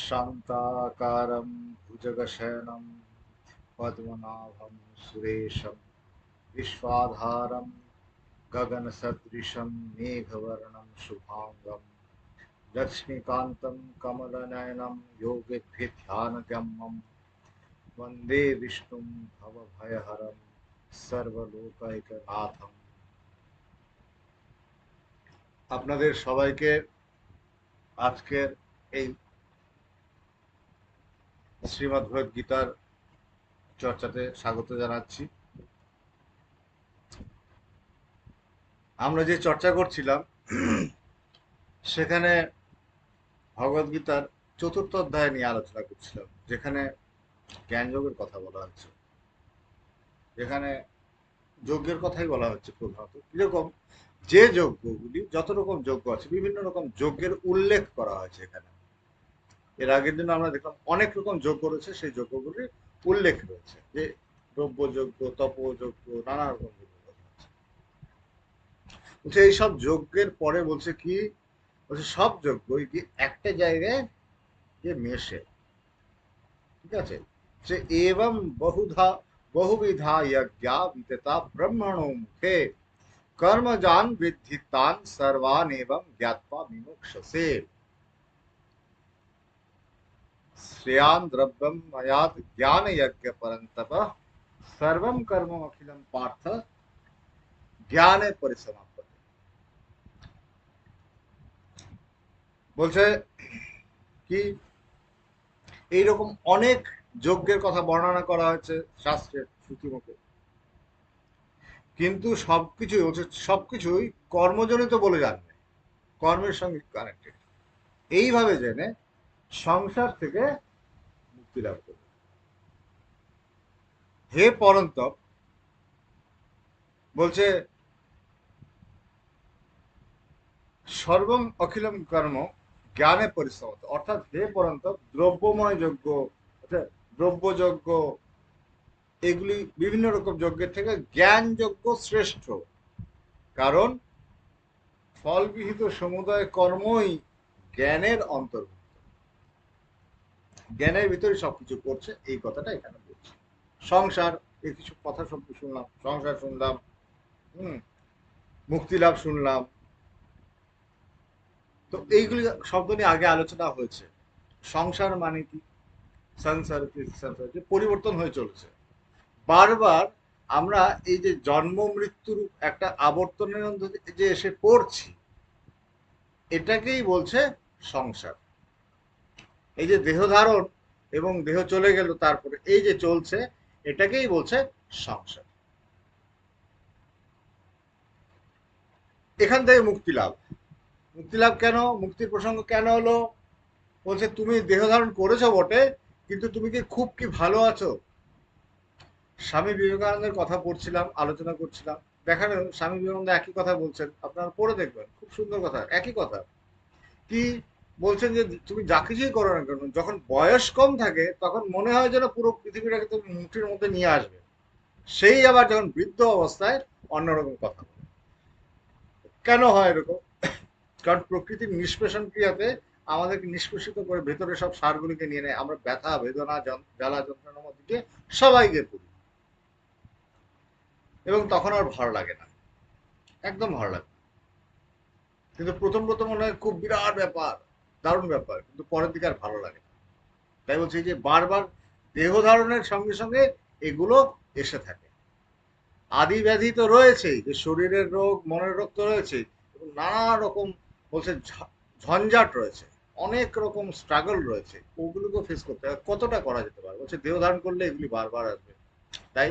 शान्ताकारं भुजगशयनं पद्मनाभं सुरेशं विश्वाधारं गगनसदृशं मेघवर्णं शुभाङ्गं लक्ष्मीकान्तं कमलनयनं योगिभिध्यानगम्यं वन्दे विष्णुं भवभयहरं সর্বলোকাইকনাথম আপনাদের সবাইকে আজকের এই শ্রীমদ্ ভগবদ গীতার চর্চাতে স্বাগত জানাচ্ছি। আমরা যে চর্চা করছিলাম, সেখানে ভগবদ গীতার চতুর্থ অধ্যায় নিয়ে আলোচনা করছিলাম, যেখানে জ্ঞানযোগের কথা বলা হচ্ছে। যেখানে যজ্ঞের কথাই বলা হচ্ছে প্রধানত। কীরকম যে যজ্ঞগুলি, যত রকম যজ্ঞ আছে, বিভিন্ন রকম যজ্ঞের উল্লেখ করা হয়েছে এখানে। এর আগের দিন আমরা দেখলাম অনেক রকম যোগ্য রয়েছে, সেই যোগ্যগুলির উল্লেখ রয়েছে যে দ্রব্যযোগ্য তপযোগ্য নানা রকম বলছে এইসব যজ্ঞের পরে বলছে কি? বলছে সব যজ্ঞ একটা জায়গায় মেশে। ঠিক আছে? যে এবং বহুধা, বহুবিধা যজ্ঞা বিতা ব্রহ্মণ মুখে। কর্মজান বৃদ্ধিতান সর্বান এবং জ্ঞাত্বা বিমোক্ষসে। श्रेयान द्रव्यम मयात ज्ञान यज्ञ परंतप सर्वम कर्म अखिलम पार्थ জ্ঞানে পরিসমাপ্ত বলছে কি এইরকম অনেক যজ্ঞের কথা বর্ণনা করা হয়েছে শাস্ত্রের শ্রুতিমুখে কিন্তু সবকিছুই হচ্ছে সবকিছুই কর্মজনিত বলে জানবে কর্মের সঙ্গে কানেক্টেড এইভাবে জেনে সংসার থেকে মুক্তি লাভ করবে। হে পরন্তপ, বলছে সর্বম অখিলম কর্ম জ্ঞানে পরিশ্রম অর্থাৎ হে পরন্তপ, দ্রব্যময় যজ্ঞ দ্রব্যযজ্ঞ এগুলি বিভিন্ন রকম যজ্ঞের থেকে জ্ঞান যজ্ঞ শ্রেষ্ঠ। কারণ ফলবিহিত সমুদায় কর্মই জ্ঞানের অন্তর্ভুক্ত। জ্ঞানের ভিতরে সবকিছু করছে এই কথাটা এখানে বলছে। সংসার, এই কিছু কথা সব শুনলাম, সংসার শুনলাম, হম মুক্তিলাভ শুনলাম। তো এইগুলি শব্দ নিয়ে আগে আলোচনা হয়েছে। সংসার মানে কি? সংসার সংসার পরিবর্তন হয়ে চলেছে। বারবার আমরা এই যে জন্ম, মৃত্যুর একটা আবর্তনের যে এসে পড়ছি, এটাকেই বলছে সংসার। এই যে দেহ ধারণ এবং দেহ চলে গেল তারপরে এই যে চলছে, এটাকেই বলছে সংসার। এখান থেকে মুক্তি লাভ। মুক্তি লাভ কেন? মুক্তির প্রসঙ্গ কেন হলো? বলছে, তুমি দেহ ধারণ করেছ বটে, কিন্তু তুমি কি খুব কি ভালো আছো? স্বামী বিবেকানন্দের কথা পড়ছিলাম, আলোচনা করছিলাম। দেখানো স্বামী বিবেকানন্দ একই কথা বলছেন। আপনারা পড়ে দেখবেন, খুব সুন্দর কথা, একই কথা। কি বলছেন যে তুমি যা কিছুই করো না কেন, যখন বয়স কম থাকে, তখন মনে হয় যেন পুরো পৃথিবীটাকে তুমি মুঠির মধ্যে নিয়ে আসবে। সেই আবার যখন বৃদ্ধ অবস্থায় অন্যরকম কথা বলে। কেন হয় এরকম? কারণ প্রকৃতির নিষ্পেষণ ক্রিয়াতে আমাদেরকে নিষ্পেষিত করে ভেতরে সব সারগুলিকে নিয়ে নেয়। আমরা ব্যথা, বেদনা জ্বালা, যন্ত্রণার মধ্যে দিয়ে সবাইকে পড়ি। এবং তখন আর ভালো লাগে না। একদম ভালো লাগে কিন্তু প্রথম প্রথম মনে হয় খুব বিরাট ব্যাপার। দারুণ ব্যাপার, কিন্তু পরের দিকে আর ভালো লাগে তাই বলছি যে বারবার দেহ ধারণের সঙ্গে সঙ্গে এগুলো এসে থাকে। আদি ব্যাধি তো রয়েছেই, যে শরীরের রোগ, মনের রোগ তো রয়েছেই এবং নানা রকম বলছে ঝঞ্ঝাট রয়েছে, অনেক রকম স্ট্রাগল রয়েছে ওগুলোকে ফেস করতে হবে কতটা করা যেতে পারে? বলছে দেহ ধারণ করলে এগুলি বারবার আসবে। তাই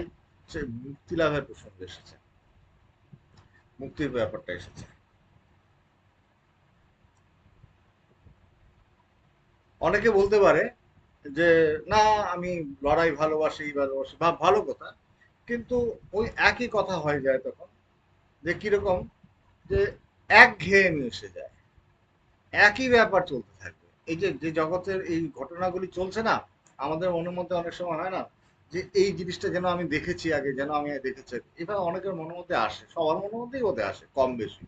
সে মুক্তি লাভের প্রসঙ্গ এসেছে। মুক্তির ব্যাপারটা এসেছে। অনেকে বলতে পারে যে, না, আমি লড়াই ভালোবাসি ভালোবাসি। বা ভালো কথা। কিন্তু ওই একই কথা হয়ে যায় তখন যে, কীরকম? যে, এক ঘেয়ে এসে যায়। একই ব্যাপার চলতে থাকবে। এই যে যে জগতের এই ঘটনাগুলি চলছে না, আমাদের মনের মধ্যে অনেক সময় হয় না যে, এই জিনিসটা যেন আমি দেখেছি আগে, যেন আমি দেখেছি এভাবে অনেকের মনের মধ্যে আসে, সবার মনের মধ্যেই ওদের আসে, কম বেশি।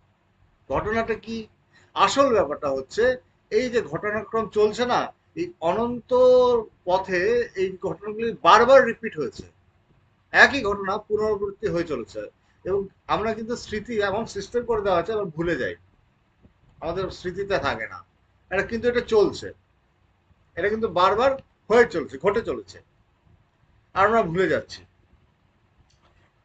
ঘটনাটা কি? আসল ব্যাপারটা হচ্ছে এই যে ঘটনাক্রম চলছে না, এই অনন্ত পথে এই ঘটনাগুলি বারবার রিপিট হয়েছে। একই ঘটনা পুনরাবৃত্তি হয়ে চলেছে এবং আমরা কিন্তু স্মৃতি এমন সিস্টেম করে দেওয়া আছে আমরা ভুলে যাই। আমাদের স্মৃতিতে থাকে না। এটা কিন্তু এটা চলছে। এটা কিন্তু বারবার হয়ে চলছে, ঘটে চলেছে। আর আমরা ভুলে যাচ্ছি।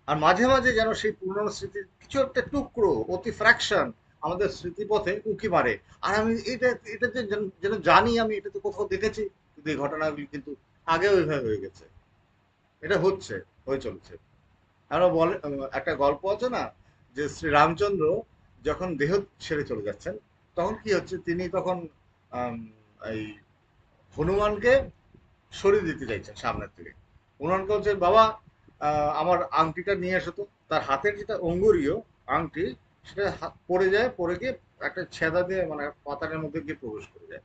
আর মাঝে মাঝে যেন সেই পুরনো স্মৃতির কিছু একটা টুকরো, অতি ফ্র্যাকশন আমাদের স্মৃতিপথে উঁকি মারে। আর আমি এটা এটা যে যেন- জানি আমি, এটা তো কোথাও দেখেছি, কিন্তু এই ঘটনাগুলি কিন্তু আগে ওইভাবে হয়ে গেছে। এটা হচ্ছে, হয়ে চলছে। আমরা বলে, একটা গল্প আছে না, যে শ্রী রামচন্দ্র যখন দেহ ছেড়ে চলে যাচ্ছেন, তখন কি হচ্ছে, তিনি তখন এই হনুমানকে সরিয়ে দিতে চাইছেন সামনের থেকে হনুমানকে বলছে, বাবা আমার আংটিটা নিয়ে এসো তো। তার হাতের যেটা অঙ্গুরীয় আংটি সেটা পড়ে যায়, পড়ে গিয়ে একটা ছেদা দিয়ে মানে পাতারের মধ্যে গিয়ে প্রবেশ করে যায়।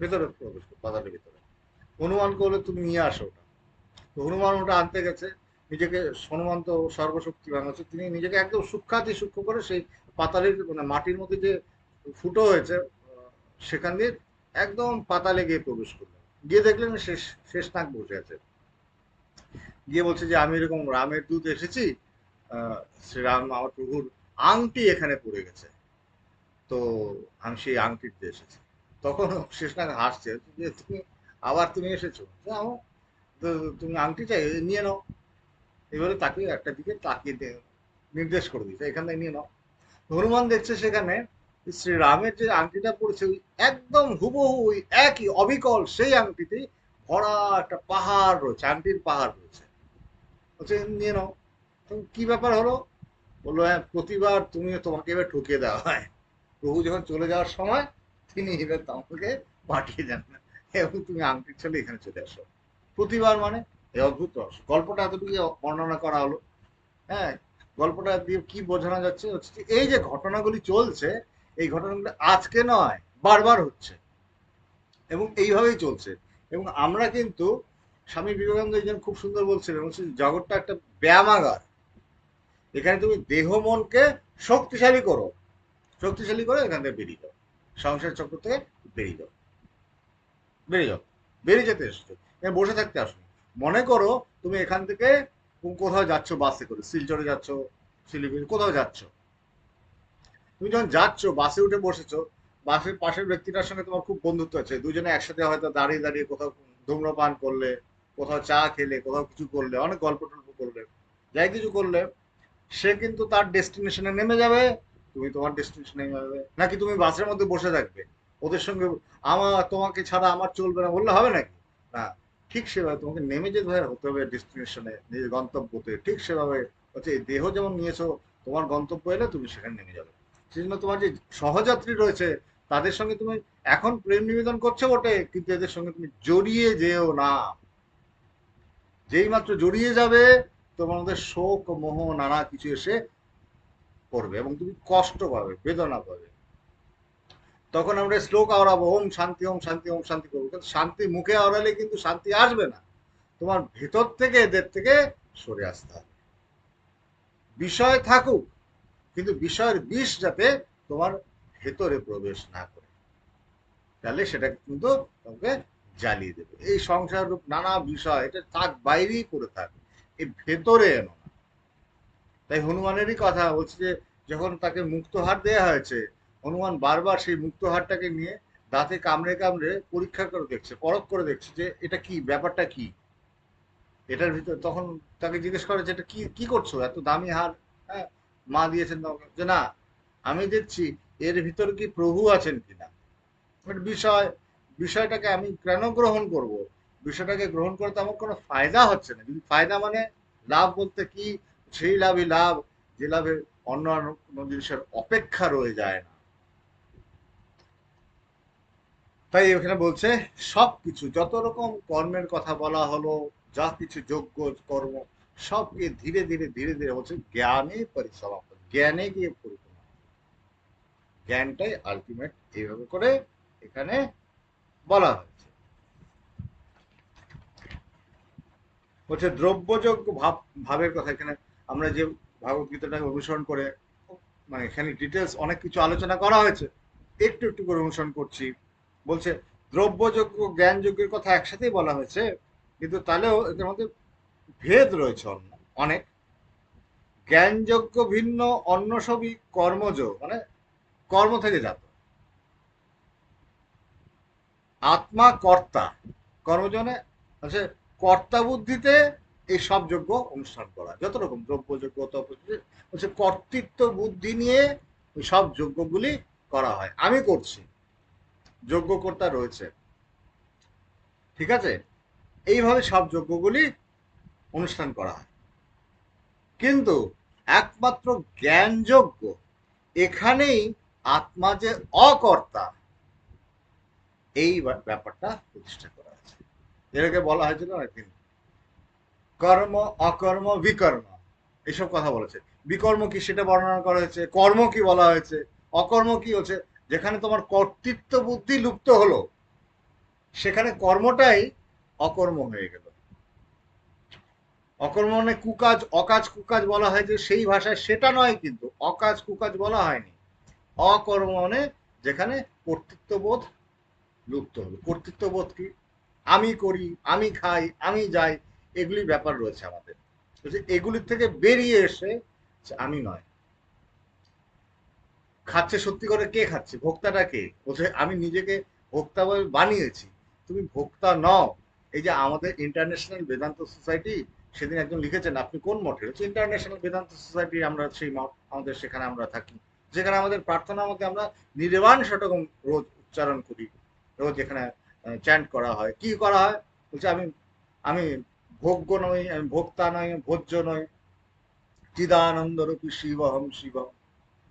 ভেতরে প্রবেশ করে পাতারের ভিতরে। হনুমান করলে তুমি নিয়ে আসো ওটা। তো হনুমান ওটা আনতে গেছে, নিজেকে হনুমান তো সর্বশক্তি হচ্ছে তিনি নিজেকে একদম সূক্ষাতি সূক্ষ্ম করে সেই পাতালের মানে মাটির মধ্যে যে ফুটো হয়েছে সেখান দিয়ে একদম পাতালে গিয়ে প্রবেশ করলেন। গিয়ে দেখলেন শেষ শেষ নাক বসে আছে। গিয়ে বলছে যে, আমি এরকম রামের দূত এসেছি শ্রীরাম আমার প্রভুর আংটি এখানে পড়ে গেছে। তো আমি সেই আংটি দিয়ে এসেছি। তখন শেষনাগ হাসছে, যে তুমি আবার তুমি এসেছ। তুমি আংটি চাই নিয়ে নাও। এবারে তাকে একটা দিকে তাকিয়ে নির্দেশ করে দিচ্ছে এখান থেকে নিয়ে নাও। হনুমান দেখছে সেখানে শ্রীরামের যে আংটিটা পড়েছে, ওই একদম হুবহু ওই একই অবিকল সেই আংটিতেই ভরা একটা পাহাড় রয়েছে, আংটির পাহাড় রয়েছে। বলছে, নিয়ে নাও। কি ব্যাপার হলো? বলল হ্যাঁ প্রতিবার তুমি তোমাকে এবার ঠকিয়ে দেওয়া হয়। প্রভু যখন চলে যাওয়ার সময়, তিনি এবার তোমাকে পাঠিয়ে দেন। এবং তুমি আংটির ছেলে এখানে চলে আসো। প্রতিবার মানে? এই অদ্ভুত রস গল্পটা এতটুকু বর্ণনা করা হলো। হ্যাঁ গল্পটা দিয়ে কি বোঝানো যাচ্ছে? হচ্ছে এই যে ঘটনাগুলি চলছে, এই ঘটনাগুলি আজকে নয়, বারবার হচ্ছে। এবং এইভাবেই চলছে। এবং আমরা কিন্তু স্বামী বিবেকানন্দ একজন খুব সুন্দর বলছিলেন, বলছে, জগৎটা একটা ব্যায়ামাগার। এখানে তুমি দেহ মনকে শক্তিশালী করো। শক্তিশালী করে এখান থেকে বেরিয়ে যাও। সংসার চক্র থেকে বেরিয়ে যাও। বেরিয়ে যাও। বেরিয়ে যেতে এসছো। এখানে বসে থাকতে আসো মনে করো তুমি এখান থেকে কোথাও যাচ্ছ বাসে করে। শিলচরে যাচ্ছ, শিলিগুড়ি কোথাও যাচ্ছ। তুমি যখন যাচ্ছ, বাসে উঠে বসেছো, বাসের পাশের ব্যক্তিটার সঙ্গে তোমার খুব বন্ধুত্ব আছে। দুজনে একসাথে হয়তো দাঁড়িয়ে দাঁড়িয়ে কোথাও ধূম্রপান করলে, কোথাও চা খেলে, কোথাও কিছু করলে, অনেক গল্প টল্প করলে, যাই কিছু করলে সে কিন্তু তার ডেস্টিনেশনে নেমে যাবে, তুমি তোমার ডেস্টিনেশনে নেমে যাবে। নাকি তুমি বাসের মধ্যে বসে থাকবে? ওদের সঙ্গে আমার তোমাকে ছাড়া আমার চলবে না। বললে হবে নাকি? না, ঠিক সেভাবে তোমাকে নেমে যেতে হতে হবে ডেস্টিনেশনে নিজের গন্তব্যতে। ঠিক সেভাবে হচ্ছে দেহ যেমন নিয়েছো, তোমার গন্তব্য এলে তুমি সেখানে নেমে যাবে। সেই জন্য তোমার যে সহযাত্রী রয়েছে, তাদের সঙ্গে তুমি এখন প্রেম নিবেদন করছ বটে, কিন্তু এদের সঙ্গে তুমি জড়িয়ে যেও না। যেই মাত্র জড়িয়ে যাবে তোমার মধ্যে শোক, মোহ, নানা কিছু এসে পড়বে এবং তুমি কষ্ট পাবে, বেদনা পাবে। তখন আমরা শ্লোক আওড়াবো, ওম শান্তি ওম শান্তি ওম শান্তি করব। কিন্তু শান্তি মুখে আওড়ালে কিন্তু শান্তি আসবে না। তোমার ভেতর থেকে, এদের থেকে সরে আসতে হবে। বিষয় থাকুক, কিন্তু বিষয়ের বিষ যাতে তোমার ভেতরে প্রবেশ না করে। তাহলে সেটা কিন্তু তোমাকে জ্বালিয়ে দেবে। এই সংসার রূপ নানা বিষয়, এটা থাক, বাইরেই পড়ে থাক। এই ভেতরে এনো। তাই হনুমানেরই কথা বলছে যে, যখন তাকে মুক্তহার দেয়া হয়েছে, হনুমান বারবার সেই মুক্তহারটাকে নিয়ে দাঁতে কামড়ে কামড়ে পরীক্ষা করে দেখছে, পরখ করে দেখছে যে এটা কি, ব্যাপারটা কি? এটার ভিতর তখন তাকে জিজ্ঞেস করে যে এটা কি কি করছ? এত দামি হার হ্যাঁ? মা দিয়েছেন যে না, আমি দেখছি এর ভিতরে কি প্রভু আছেন কিনা? বিষয়, বিষয়টাকে আমি কেন গ্রহণ করব? বিষয়টাকে গ্রহণ করতে আমার কোনো ফায়দা হচ্ছে না। যদি ফায়দা মানে লাভ বলতে কি? সেই লাভই লাভ, যে লাভে অন্য কোনো জিনিসের অপেক্ষা রয়ে যায় না। তাই এখানে বলছে, সব কিছু, যত রকম কর্মের কথা বলা হলো, যা কিছু যোগ্য কর্ম, সবকে ধীরে ধীরে ধীরে ধীরে বলছে জ্ঞানে পরিসমাপ্ত, জ্ঞানে গিয়ে পরিপূর্ণ। জ্ঞানটাই আলটিমেট এইভাবে করে এখানে বলা হয়েছে বলছে দ্রব্যযোগ্য ভাব, ভাবের কথা। এখানে আমরা যে ভাগবত গীতাটাকে অনুসরণ করে মানে এখানে ডিটেলস অনেক কিছু আলোচনা করা হয়েছে, একটু একটু করে অনুসরণ করছি। বলছে, দ্রব্যযোগ্য জ্ঞানযোগ্যের কথা একসাথেই বলা হয়েছে, কিন্তু তাহলেও এদের মধ্যে ভেদ রয়েছে অনেক। জ্ঞানযোগ্য ভিন্ন, অন্য সবই কর্মজ মানে কর্ম থেকে জাত। আত্মা কর্তা, কর্মজনে হচ্ছে কর্তা বুদ্ধিতে এই সব যোগ্য অনুষ্ঠান করা, যত রকম দ্রব্যযোগ্য হচ্ছে কর্তৃত্ব বুদ্ধি নিয়ে ওই সব যজ্ঞগুলি করা হয়। আমি করছি, যজ্ঞকর্তা রয়েছে। ঠিক আছে? এইভাবে সব যজ্ঞগুলি অনুষ্ঠান করা হয়। কিন্তু একমাত্র জ্ঞানযোগ্য এখানেই আত্মা যে অকর্তা, এই ব্যাপারটা প্রতিষ্ঠা এটাকে বলা হয়েছিল একদিন কর্ম, অকর্ম, বিকর্ম, এসব কথা বলেছে। বিকর্ম কি সেটা বর্ণনা করা হয়েছে, কর্ম কি বলা হয়েছে, অকর্ম কি হচ্ছে, যেখানে তোমার কর্তৃত্ব বুদ্ধি লুপ্ত হলো, সেখানে কর্মটাই অকর্ম হয়ে গেল। অকর্ম মানে কুকাজ, অকাজ কুকাজ বলা হয়েছে সেই ভাষায়, সেটা নয় কিন্তু, অকাজ কুকাজ বলা হয়নি। অকর্ম মানে যেখানে কর্তৃত্ববোধ লুপ্ত হলো। কর্তৃত্ববোধ কি? আমি করি, আমি খাই, আমি যাই এগুলি ব্যাপার রয়েছে আমাদের। এগুলির থেকে বেরিয়ে এসে আমি নয়। খাচ্ছে সত্যি করে কে খাচ্ছে? ভোক্তাটা কে? বলছে, আমি নিজেকে ভোক্তা বলে বানিয়েছি। তুমি ভোক্তা নও। এই যে আমাদের ইন্টারন্যাশনাল বেদান্ত সোসাইটি সেদিন একজন লিখেছেন, আপনি কোন মঠের? হচ্ছে ইন্টারন্যাশনাল বেদান্ত সোসাইটি আমরা সেই মঠ, আমাদের সেখানে আমরা থাকি। যেখানে আমাদের প্রার্থনা মধ্যে আমরা নির্বাণ শতকম রোজ উচ্চারণ করি। রোজ এখানে চ্যান্ট করা হয়। কি করা হয়? বলছে, আমি আমি ভোগ্য নই, আমি ভোক্তা নই ভোজ্য নই। চিদানন্দ রূপী শিবহম শিবম।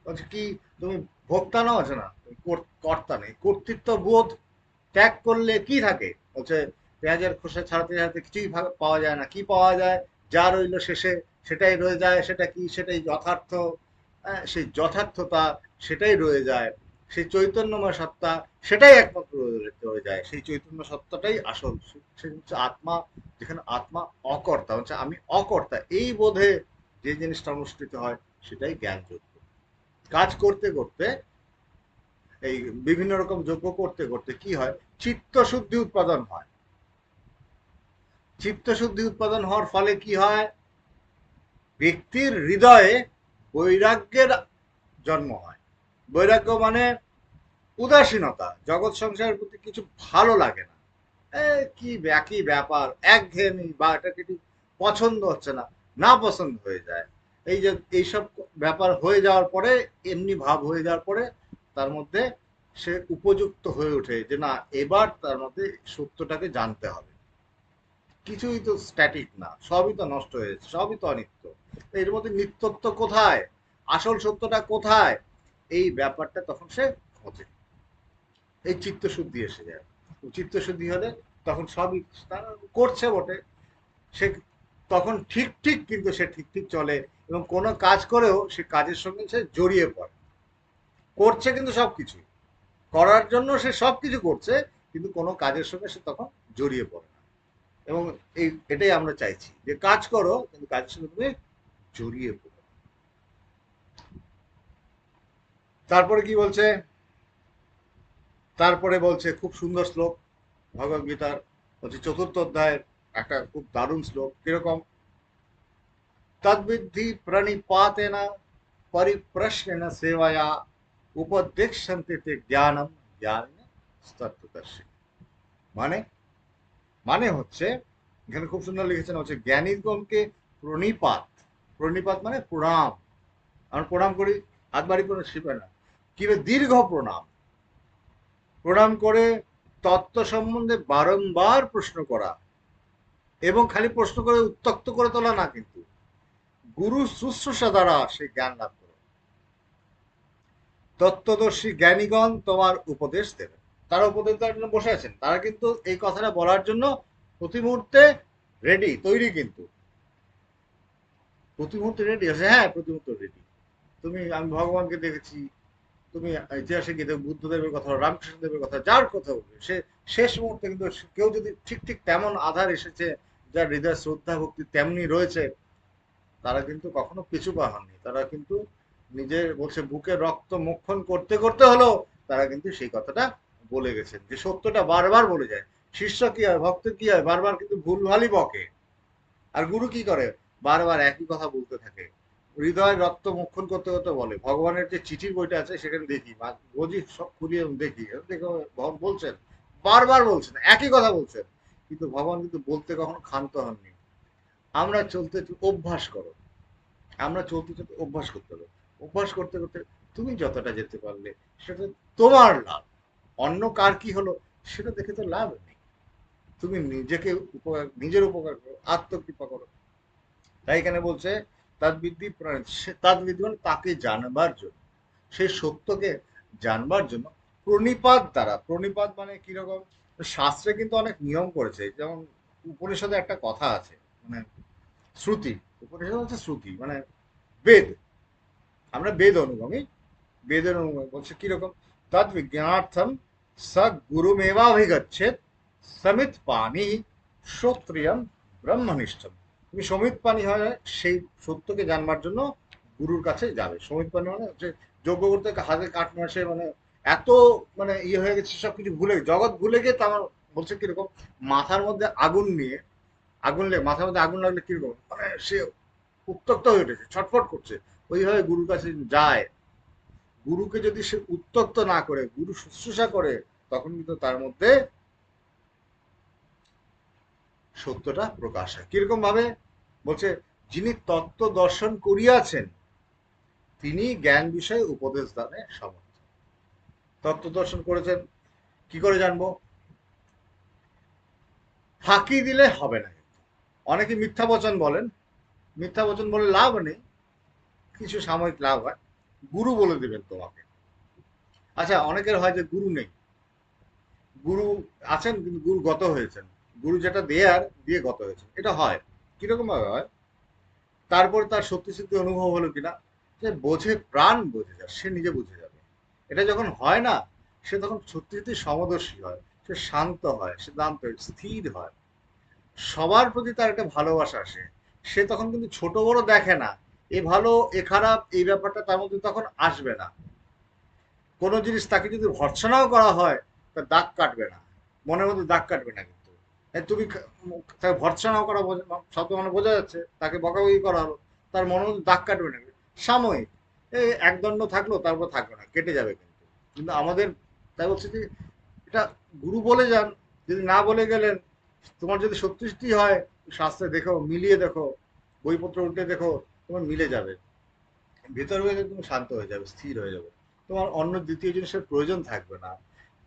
বলছে, কি, তুমি ভোক্তা নও? আছে না কর্তা নেই। কর্তৃত্ব বোধ ত্যাগ করলে কি থাকে? বলছে, পেঁয়াজের খোসা ছাড়াতে ছাড়াতে কিছুই পাওয়া যায় না। কি পাওয়া যায়? যা রইল শেষে, সেটাই রয়ে যায়। সেটা কি? সেটাই যথার্থ। সেই যথার্থতা সেটাই রয়ে যায়। সেই চৈতন্যময় সত্তা সেটাই একমাত্র রয়ে যায়। সেই চৈতন্য সত্তাটাই আসল। সে হচ্ছে আত্মা, যেখানে আত্মা অকর্তা, হচ্ছে আমি অকর্তা। এই বোধে যে জিনিসটা অনুষ্ঠিত হয়, সেটাই জ্ঞানযোগ্য কাজ করতে করতে, এই বিভিন্ন রকম যোগ্য করতে করতে কি হয়? চিত্ত শুদ্ধি উৎপাদন হয়। চিত্ত শুদ্ধি উৎপাদন হওয়ার ফলে কি হয়? ব্যক্তির হৃদয়ে বৈরাগ্যের জন্ম হয়। বৈরাগ্য মানে উদাসীনতা। জগৎ সংসারের প্রতি কিছু ভালো লাগে না। কি একই ব্যাপার, একঘেয়েমি বা এটা কিছু পছন্দ হচ্ছে না না পছন্দ হয়ে যায়। এই যে, এইসব ব্যাপার হয়ে যাওয়ার পরে, এমনি ভাব হয়ে যাওয়ার পরে, তার মধ্যে সে উপযুক্ত হয়ে ওঠে যে, না, এবার তার মধ্যে সত্যটাকে জানতে হবে। কিছুই তো স্ট্যাটিক না, সবই তো নষ্ট হয়েছে সবই তো অনিত্য। এর মধ্যে নিত্যত্ব কোথায়? আসল সত্যটা কোথায়? এই ব্যাপারটা তখন সে খোঁজে। এই চিত্তশুদ্ধি এসে যায়। চিত্তশুদ্ধি হলে তখন সবই করছে বটে। সে তখন ঠিক ঠিক কিন্তু সে ঠিক ঠিক চলে এবং কোনো কাজ করেও সে কাজের সঙ্গে সে জড়িয়ে পড়ে। করছে কিন্তু সব কিছুই করার জন্য সে সব কিছু করছে, কিন্তু কোনো কাজের সঙ্গে সে তখন জড়িয়ে পড়ে না। এবং এই, এটাই আমরা চাইছি যে কাজ করো, কিন্তু কাজের সঙ্গে তুমি জড়িয়ে পড়ো। তারপরে কি বলছে? তারপরে বলছে, খুব সুন্দর শ্লোক ভগবদ গীতার হচ্ছে চতুর্থ অধ্যায়ের একটা খুব দারুণ শ্লোক, কীরকম? তদ্বিদ্ধি প্রণিপাতেনা পরিপ্রশ্নেন সেবায়া উপদেক্ষন্তে তে জ্ঞানম জ্ঞান তত্ত্বদর্শী মানে মানে হচ্ছে, এখানে খুব সুন্দর লিখেছেন, হচ্ছে জ্ঞানীগণকে প্রণিপাত প্রণিপাত মানে প্রণাম। আমরা প্রণাম করি, হাত বাড়ি করে শিবে না। কীভাবে দীর্ঘ প্রণাম। প্রণাম করে তত্ত্ব সম্বন্ধে বারংবার প্রশ্ন করা এবং খালি প্রশ্ন করে উত্তক্ত করে তোলা না কিন্তু। গুরু শুশ্রূষা দ্বারা সেই জ্ঞান লাভ করো। তত্ত্বদর্শী জ্ঞানীগণ তোমার উপদেশ দেবে। তারা উপদেশ দেওয়ার জন্য বসে আছেন। তারা কিন্তু এই কথাটা বলার জন্য প্রতি মুহূর্তে রেডি তৈরি কিন্তু। প্রতি মুহূর্তে রেডি আছে। হ্যাঁ প্রতি মুহূর্তে রেডি তুমি, আমি ভগবানকে দেখেছি। তুমি ইতিহাসে গিয়ে বুদ্ধদেবের কথা রামকৃষ্ণ দেবের কথা, যার কথা বলবে সে শেষ মুহূর্তে কিন্তু কেউ যদি ঠিক ঠিক তেমন আধার এসেছে, যার হৃদয় শ্রদ্ধা, ভক্তি তেমনি রয়েছে, তারা কিন্তু কখনো পিছু পা হননি। তারা কিন্তু নিজের, বলছে বুকে রক্ত মুক্ষণ করতে করতে হলো তারা কিন্তু সেই কথাটা বলে গেছেন। যে সত্যটা বারবার বলে যায়, শিষ্য কি হয়, ভক্ত কি হয়, বারবার কিন্তু ভুলভালই বকে। আর গুরু কি করে? বারবার একই কথা বলতে থাকে। হৃদয় রক্ত মক্ষণ করতে করতে বলে। ভগবানের যে চিঠির বইটা আছে, সেখানে দেখি। বা রোজই সব খুলিয়ে দেখি। দেখো, ভগবান বলছেন, বারবার বলছেন, একই কথা বলছেন। কিন্তু ভগবান কিন্তু বলতে কখনো ক্ষান্ত হননি। আমরা চলতে অভ্যাস করো। আমরা চলতে চলতে অভ্যাস করতে হবে। অভ্যাস করতে করতে তুমি যতটা যেতে পারলে, সেটা তোমার লাভ। অন্য কার কি হলো, সেটা দেখে তো লাভ নেই। তুমি নিজেকে উপকার, নিজের উপকার করো, আত্মকৃপা করো। তাই এখানে বলছে তার বিদ্যি তার বিদ্যমান তাকে জানবার জন্য। সেই সত্যকে জানবার জন্য প্রণিপাত দ্বারা, প্রণিপাত মানে কীরকম শাস্ত্রে কিন্তু অনেক নিয়ম করেছে, যেমন উপনিষদে একটা কথা আছে মানে শ্রুতি, উপনিষদ হচ্ছে শ্রুতি মানে বেদ। আমরা বেদ অনুগামী বেদের অনুগামী বলছে কীরকম তদ বিজ্ঞানার্থম স গুরুমেবাভিগচ্ছেদ সমিত পানি শ্রোত্রিয়ম ব্রহ্মনিষ্ঠম। তুমি সমিত পানি হয় সেই সত্যকে জানবার জন্য গুরুর কাছে যাবে। সমিত পানি মানে হচ্ছে যোগ্য করতে হাতে কাঠ মাসে মানে এত মানে ইয়ে হয়ে গেছে সব কিছু ভুলে জগৎ ভুলে গিয়ে তো আমার বলছে কীরকম মাথার মধ্যে আগুন নিয়ে, আগুন লেগে মাথার মধ্যে আগুন লাগলে কীরকম? মানে সে উত্তক্ত হয়ে উঠেছে, ছটফট করছে। ওইভাবে গুরুর কাছে যায়। গুরুকে যদি সে উত্তক্ত না করে, গুরু শুশ্রূষা করে, তখন কিন্তু তার মধ্যে সত্যটা প্রকাশ হয়। কীরকম ভাবে? বলছে, যিনি তত্ত্ব দর্শন করিয়াছেন, তিনি জ্ঞান বিষয়ে উপদেশ দানে সমর্থ। তত্ত্ব দর্শন করেছেন, কি করে জানব? ফাঁকি দিলে হবে না। অনেকে মিথ্যা বচন বলেন। মিথ্যা বচন বলে লাভ নেই, কিছু সাময়িক লাভ হয়। গুরু বলে দেবেন তোমাকে। আচ্ছা অনেকের হয় যে গুরু নেই। গুরু আছেন, কিন্তু গুরু গত হয়েছেন। গুরু যেটা দেয়ার দিয়ে গত হয়েছে। এটা হয়। কীরকম ভাবে হয়? তারপর তার সত্যি সত্যি অনুভব হলো কিনা? যে বোঝে, প্রাণ বোঝে যায় সে নিজে বুঝে যাবে। এটা যখন হয় না, সে তখন সত্যি সত্যি সমদর্শী হয়, সে শান্ত হয় সিদ্ধান্ত স্থির হয়। সবার প্রতি তার একটা ভালোবাসা আসে। সে তখন কিন্তু ছোট বড় দেখে না। এ ভালো, এ খারাপ, এই ব্যাপারটা তার মধ্যে তখন আসবে না। কোনো জিনিস তাকে যদি ভর্সনাও করা হয়, তার দাগ কাটবে না। মনের মধ্যে দাগ কাটবে না কিন্তু। তুমি তাকে ভর্সনাও করা শব্দ মানে বোঝা যাচ্ছে, তাকে বকাবকি করা হলো, তার মধ্যে দাগ কাটবে না সাময়িক। এই একদণ্ড থাকল, তারপর থাকবে না, কেটে যাবে কিন্তু। কিন্তু আমাদের, তাই বলছি যে এটা গুরু বলে যান, যদি না বলে গেলেন, তোমার যদি সত্যি হয়, শাস্ত্রে দেখো, মিলিয়ে দেখো, বইপত্র উল্টে দেখো, তোমার মিলে যাবে। ভেতর ভেতর তুমি শান্ত হয়ে যাবে, স্থির হয়ে যাবে। তোমার অন্য দ্বিতীয় জিনিসের প্রয়োজন থাকবে না।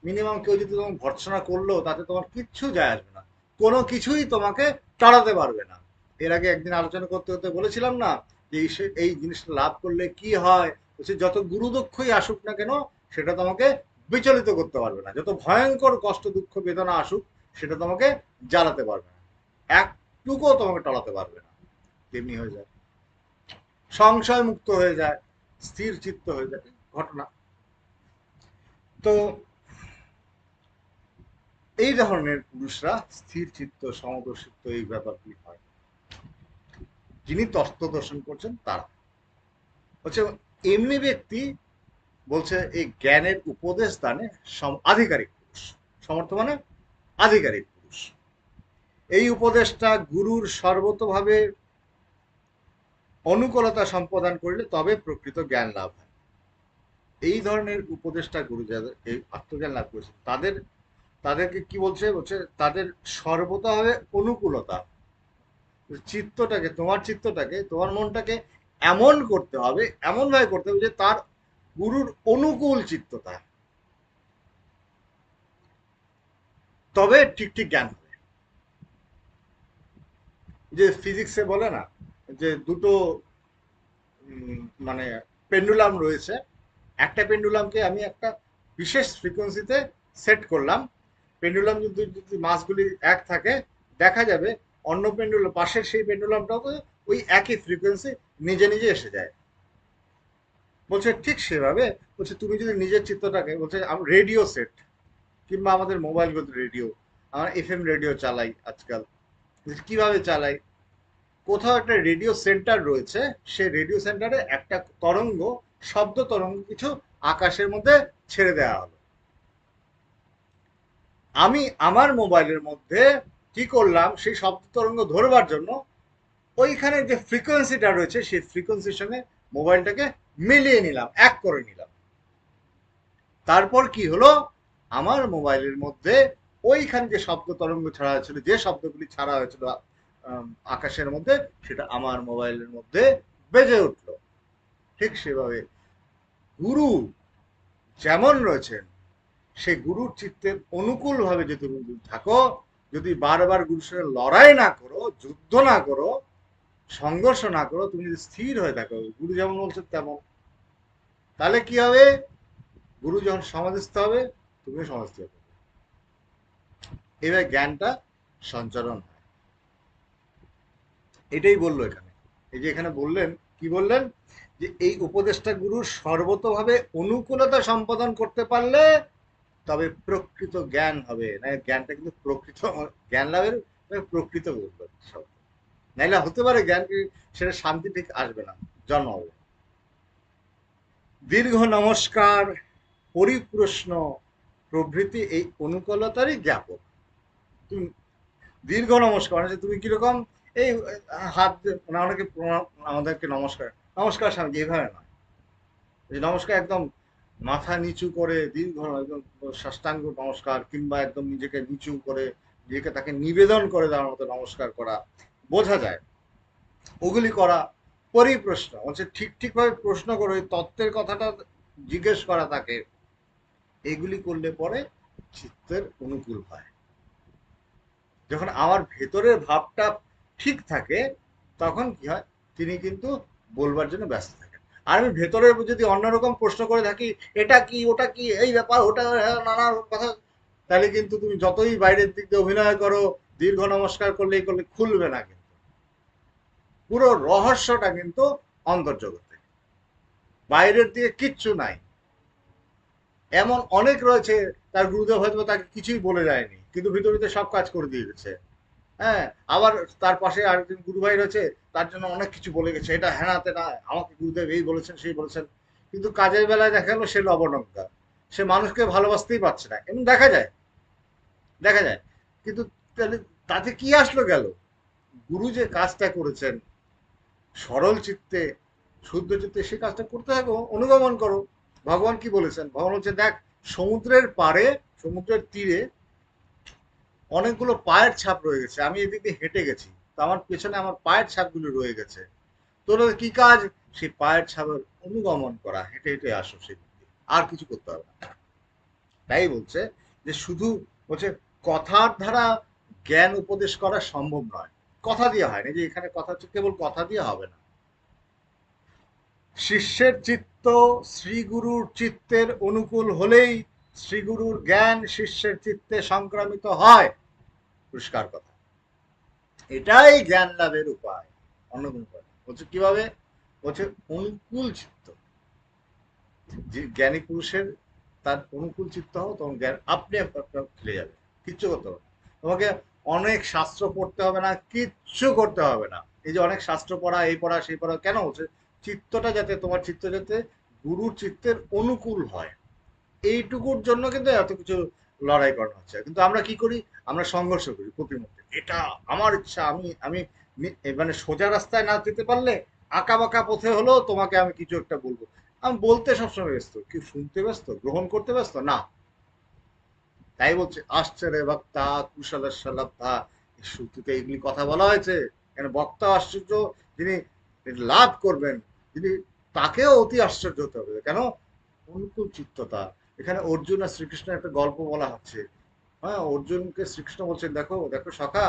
মিনিমাম কেউ যদি তোমার ভর্সনা করল, তাতে তোমার কিচ্ছু যায় আসবে না। কোনো কিছুই তোমাকে টাড়াতে পারবে না। এর আগে একদিন আলোচনা করতে করতে বলেছিলাম না যে এই জিনিসটা লাভ করলে কি হয়? সে যত গুরুদক্ষই আসুক না কেন, সেটা তোমাকে বিচলিত করতে পারবে না। যত ভয়ঙ্কর কষ্ট, দুঃখ, বেদনা আসুক, সেটা তোমাকে জ্বালাতে পারবে না। একটুকুও তোমাকে টলাতে পারবে না। তেমনি হয়ে যায়। সংশয় মুক্ত হয়ে যায়, স্থির চিত্ত হয়ে যায়। ঘটনা। তো এই ধরনের পুরুষরা স্থির চিত্ত, সমদর্শিত্ব, এই ব্যাপারগুলি হয়। যিনি তত্ত্ব দর্শন করছেন, তারা। হচ্ছে, এমনি ব্যক্তি বলছে, এই জ্ঞানের উপদেশ দানে আধিকারিক পুরুষ। সমর্থ মানে আধিকারিক পুরুষ। এই উপদেশটা গুরুর সর্বতভাবে অনুকূলতা সম্পাদন করলে তবে প্রকৃত জ্ঞান লাভ হয়। এই ধরনের উপদেশটা গুরু যাদের, এই আত্মজ্ঞান লাভ করেছে তাদের তাদেরকে কি বলছে? বলছে তাদের সর্বতভাবে অনুকূলতা। চিত্তটাকে, তোমার চিত্তটাকে, তোমার মনটাকে এমন করতে হবে এমন ভাবে করতে হবে যে তার গুরুর অনুকূল চিত্ততা। তবে ঠিক ঠিক জ্ঞান হবে। যে ফিজিক্সে বলে না, যে দুটো মানে পেন্ডুলাম রয়েছে। একটা পেন্ডুলামকে আমি একটা বিশেষ ফ্রিকোয়েন্সিতে সেট করলাম পেন্ডুলাম যদি যদি মাসগুলি এক থাকে, দেখা যাবে অন্য পেন্ডুলাম পাশের সেই পেন্ডুলামটাও ওই একই ফ্রিকোয়েন্সি নিজে নিজে এসে যায়। বলছে ঠিক সেভাবে, বলছে তুমি যদি নিজের চিত্রটাকে, বলছে রেডিও সেট কিংবা আমাদের মোবাইলগুলো রেডিও আমরা এফ এম রেডিও চালাই আজকাল। কীভাবে চালাই? কোথাও একটা রেডিও সেন্টার রয়েছে, সেই রেডিও সেন্টারে একটা তরঙ্গ, শব্দ তরঙ্গ কিছু আকাশের মধ্যে ছেড়ে দেওয়া হলো। আমি আমার মোবাইলের মধ্যে কি করলাম, সেই শব্দ তরঙ্গ ধরবার জন্য ওইখানে যে ফ্রিকোয়েন্সিটা রয়েছে, সেই ফ্রিকোয়েন্সির সঙ্গে মোবাইলটাকে মিলিয়ে নিলাম, এক করে নিলাম। তারপর কি হলো? আমার মোবাইলের মধ্যে ওইখানে যে শব্দ তরঙ্গ ছাড়া হয়েছিল, যে শব্দগুলি ছাড়া হয়েছিল আকাশের মধ্যে, সেটা আমার মোবাইলের মধ্যে বেজে উঠল। ঠিক সেভাবে গুরু যেমন রয়েছেন সেই গুরুর চিত্তের অনুকূল ভাবে যদি তুমি থাকো, যদি বারবার গুরুর সঙ্গে লড়াই না করো, যুদ্ধ না করো, সংঘর্ষ না করো, তুমি যদি স্থির হয়ে থাকো, গুরু যেমন বলছেন তেমন। তাহলে কি হবে? গুরু যখন সমাধিস্থ হবে, তুমিও সমাধিস্থ হবে এবার জ্ঞানটা সঞ্চারণ হয়। এটাই বলল এখানে। এই যে এখানে বললেন, কি বললেন? যে এই উপদেষ্টা গুরুর সর্বতভাবে অনুকূলতা সম্পাদন করতে পারলে প্রকৃত জ্ঞান হবে। না জ্ঞানটা কিন্তু প্রকৃত জ্ঞান লাভের প্রকৃত বলব সব। নাইলে হতে পারে জ্ঞান সেটা শান্তি ঠিক আসবে না, জন্ম হবে। দীর্ঘ নমস্কার, পরিপ্রশ্ন, প্রভৃতি এই অনুকূলতারই জ্ঞাপক। তুমি, দীর্ঘ নমস্কার মানে তুমি কীরকম, এই, হাত মানে অনেকে আমাদেরকে নমস্কার নমস্কার স্বামীজি, এইভাবে নয়। নমস্কার একদম মাথা নিচু করে দীর্ঘ সাষ্টাঙ্গ নমস্কার কিংবা একদম নিজেকে নিচু করে নিজেকে তাকে নিবেদন করে দেওয়ার মতো নমস্কার করা, বোঝা যায়। ওগুলি করা পরিপ্রশ্ন। হচ্ছে ঠিক ঠিকভাবে প্রশ্ন করে ওই তত্ত্বের কথাটা জিজ্ঞেস করা তাকে। এগুলি করলে পরে চিত্তের অনুকূল হয়। যখন আমার ভেতরের ভাবটা ঠিক থাকে, তখন কি হয়? তিনি কিন্তু বলবার জন্য ব্যস্ত থাকেন আর আমি ভেতরে যদি অন্যরকম প্রশ্ন করে থাকি, এটা কি, ওটা কি, এই ব্যাপার, ওটা, নানা কথা, তাহলে কিন্তু তুমি যতই বাইরের দিক দিয়ে অভিনয় করো, দীর্ঘ নমস্কার করলে করলে খুলবে না কিন্তু। পুরো রহস্যটা কিন্তু অন্তর্জগতে। বাইরের দিকে কিচ্ছু নাই। এমন অনেক রয়েছে, তার গুরুদেব হয়তো তাকে কিছুই বলে যায়নি, কিন্তু ভিতরে সব কাজ করে দিয়ে গেছে হ্যাঁ আবার তার পাশে আরেকজন গুরু ভাই রয়েছে, তার জন্য অনেক কিছু বলে গেছে। এটা হ্যানাতে না, আমাকে গুরুদেব এই বলেছেন, সেই বলেছেন। কিন্তু কাজের বেলায় দেখা গেলো সে লবণঙ্কা সে মানুষকে ভালোবাসতেই পারছে না। এমন দেখা যায় দেখা যায়। কিন্তু তাহলে তাতে কি আসলো গেল? গুরু যে কাজটা করেছেন, সরল চিত্তে, শুদ্ধ চিত্তে সে কাজটা করতে থাকো অনুগমন করো। ভগবান কি বলেছেন? ভগবান হচ্ছে দেখ, সমুদ্রের পাড়ে, সমুদ্রের তীরে অনেকগুলো পায়ের ছাপ রয়ে গেছে, আমি এদিক দিয়ে হেঁটে গেছি। তো আমার পেছনে আমার পায়ের ছাপগুলো রয়ে গেছে। তোর কি কাজ? সেই পায়ের ছাপের অনুগমন করা। হেঁটে হেঁটে আসো সেই দিক দিয়ে। আর কিছু করতে হবে না। তাই বলছে যে শুধু বলছে কথার দ্বারা জ্ঞান উপদেশ করা সম্ভব নয়। কথা দিয়ে হয় না। যে এখানে কথা হচ্ছে, কেবল কথা দিয়ে হবে না। শিষ্যের চিত্ত শ্রীগুরুর চিত্তের অনুকূল হলেই শ্রীগুরুর জ্ঞান শিষ্যের চিত্তে সংক্রামিত হয়। পরিষ্কার কথা। এটাই জ্ঞান লাভের উপায়। অন্য কোনো উপায় বলছে কীভাবে? বলছে অনুকূল চিত্ত। জ্ঞানী পুরুষের তার অনুকূল চিত্ত হও তখন জ্ঞান আপনি আপনার খেলে যাবে কিচ্ছু করতে হবে তোমাকে অনেক শাস্ত্র পড়তে হবে না, কিচ্ছু করতে হবে না। এই যে অনেক শাস্ত্র পড়া, এই পড়া, সেই পড়া, কেন? হচ্ছে চিত্তটা যাতে, তোমার চিত্ত যাতে গুরুর চিত্তের অনুকূল হয়। এইটুকুর জন্য কিন্তু এত কিছু লড়াই করানো হচ্ছে। কিন্তু আমরা কি করি? আমরা সংঘর্ষ করি প্রতিমধ্যে। এটা আমার ইচ্ছা। আমি আমি মানে সোজা রাস্তায় না যেতে পারলে আঁকা বাঁকা পথে হলেও তোমাকে আমি কিছু একটা বলব। আমি বলতে সবসময় ব্যস্ত। কি শুনতে ব্যস্ত? গ্রহণ করতে ব্যস্ত? না। তাই বলছে আশ্চর্য বক্তা কুশলেশ্বরতা শ্রুতিতে এগুলি কথা বলা হয়েছে। কেন বক্তা আশ্চর্য, যিনি লাভ করবেন, যিনি তাকেও অতি আশ্চর্য হতে হবে। কেন? অনুকূল চিত্ততা এখানে অর্জুন আর শ্রীকৃষ্ণের একটা গল্প বলা হচ্ছে। হ্যাঁ অর্জুনকে শ্রীকৃষ্ণ বলছেন, দেখো দেখো সখা,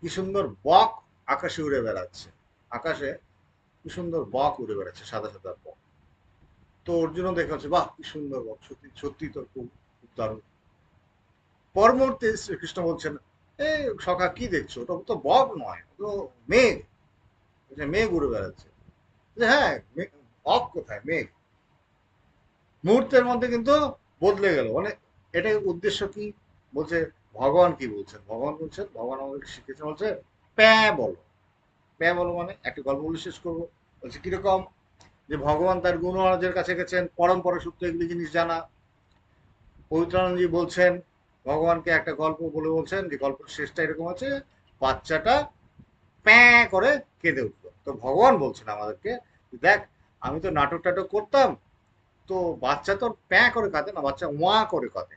কি সুন্দর বক আকাশে উড়ে বেড়াচ্ছে। আকাশে কি সুন্দর বক উড়ে বেড়াচ্ছে সাদা সাদা বক। তো অর্জুনও দেখে হচ্ছে বাহ, কি সুন্দর বক, সত্যি সত্যি তো খুব খুব দারুণ। পর মুহূর্তে শ্রীকৃষ্ণ বলছেন এই সখা, কি দেখছ? ওটা তো বক নয় তো মেঘ। মেঘ উড়ে বেড়াচ্ছে। হ্যাঁ বক কোথায়? মেঘ। মুহূর্তের মধ্যে কিন্তু বদলে গেল। মানে এটার উদ্দেশ্য কি? বলছে, ভগবান কি বলছেন? ভগবান বলছেন, ভগবান আমাদেরকে শিখেছেন বলছে, প্যা বলো। প্যা বলো মানে একটা গল্প বলে শেষ করব। বলছে, কীরকম? যে ভগবান তার গুণরাজের কাছে গেছেন পরম্পরা সূত্রে এগুলি জিনিস জানা। পবিত্রানন্দজি বলছেন, ভগবানকে একটা গল্প বলে বলছেন, যে গল্পের শেষটা এরকম আছে, বাচ্চাটা প্যাঁ করে কেঁদে উঠল। তো ভগবান বলছেন আমাদেরকে, দেখ, আমি তো নাটক টাটক করতাম তো বাচ্চা তো প্যাঁ করে কাঁদে না, বাচ্চা ওয়া করে কাঁদে।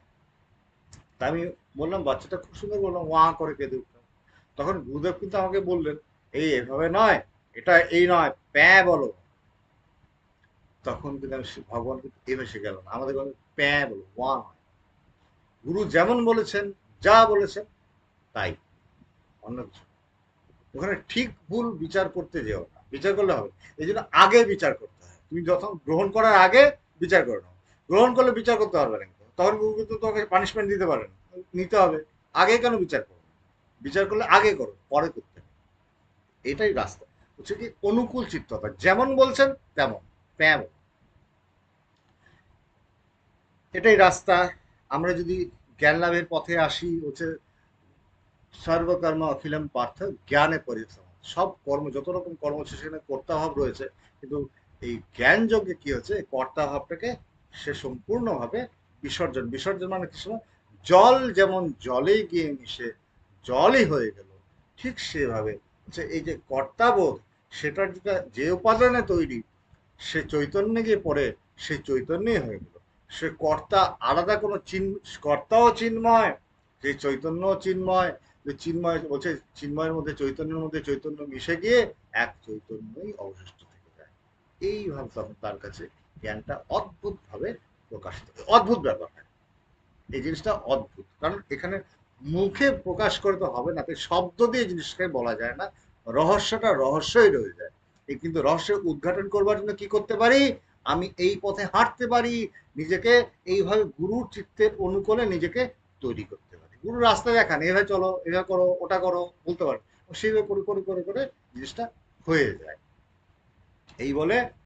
তা আমি বললাম, বাচ্চাটা খুব সুন্দর বললাম, ওয়া করে কেঁদে উঠলাম। তখন গুরুদেব কিন্তু আমাকে বললেন, এই এভাবে নয়, এটা এই নয়, প্যাঁ বলো। তখন কিন্তু আমি ভগবান কিন্তু এভাবে শিখে গেলাম আমাদের প্যাঁ বলো, ওয়া নয় গুরু যেমন বলেছেন, যা বলেছেন, তাই। অন্য কিছু ওখানে ঠিক ভুল বিচার করতে যেও না। বিচার করলে হবে এই জন্য আগে বিচার করতে হয়। তুমি যখন গ্রহণ করার আগে বিচার করে নাও। গ্রহণ করলে বিচার করতে পারবে না তখন কিন্তু তোমাকে পানিশমেন্ট দিতে পারে নিতে হবে। আগে কেন বিচার করো? বিচার করলে আগে করো, পরে করতে এটাই রাস্তা। হচ্ছে কি, অনুকূল চিত্ততা। যেমন বলছেন, তেমন। তেমন। এটাই রাস্তা। আমরা যদি জ্ঞান লাভের পথে আসি, হচ্ছে সর্বকর্ম অখিলম পার্থ জ্ঞানে পরিশ্রম সব কর্ম, যত রকম কর্ম সেখানে কর্তাভাব রয়েছে। কিন্তু এই জ্ঞান যজ্ঞে কি হচ্ছে কর্তা ভাবটাকে সে সম্পূর্ণভাবে বিসর্জন বিসর্জন মানে কি জল যেমন জলে গিয়ে মিশে, জলই হয়ে গেল, ঠিক সেভাবে। হচ্ছে এই যে কর্তাবোধ, সেটার যেটা যে উপাদানে তৈরি, সে চৈতন্যে গিয়ে পড়ে, সে চৈতন্যই হয়ে গেল। সে কর্তা আলাদা কোনো চিন কর্তাও চিন্ময়, যে চৈতন্য চিন্ময়, যে চিন্ময় বলছে, চিন্ময়ের মধ্যে, চৈতন্যের মধ্যে চৈতন্য মিশে গিয়ে এক চৈতন্যই অবশিষ্ট। এইভাবে তখন তার কাছে জ্ঞানটা অদ্ভুত ভাবে প্রকাশিত। অদ্ভুত ব্যাপার। এই জিনিসটা অদ্ভুত। কারণ এখানে মুখে প্রকাশ করে তো হবে না, তাই শব্দ দিয়ে এই জিনিসটাকে বলা যায় না। রহস্যটা রহস্যই রয়ে যায়। এই কিন্তু রহস্য উদ্ঘাটন করবার জন্য কি করতে পারি? আমি এই পথে হাঁটতে পারি। নিজেকে এইভাবে গুরুর চিত্তের অনুকূলে নিজেকে তৈরি করতে পারি। গুরু রাস্তা দেখান, এভাবে চলো, এভাবে করো, ওটা করো, বলতে পারো। সেইভাবে করে করে করে করে জিনিসটা হয়ে যায়। এই বলে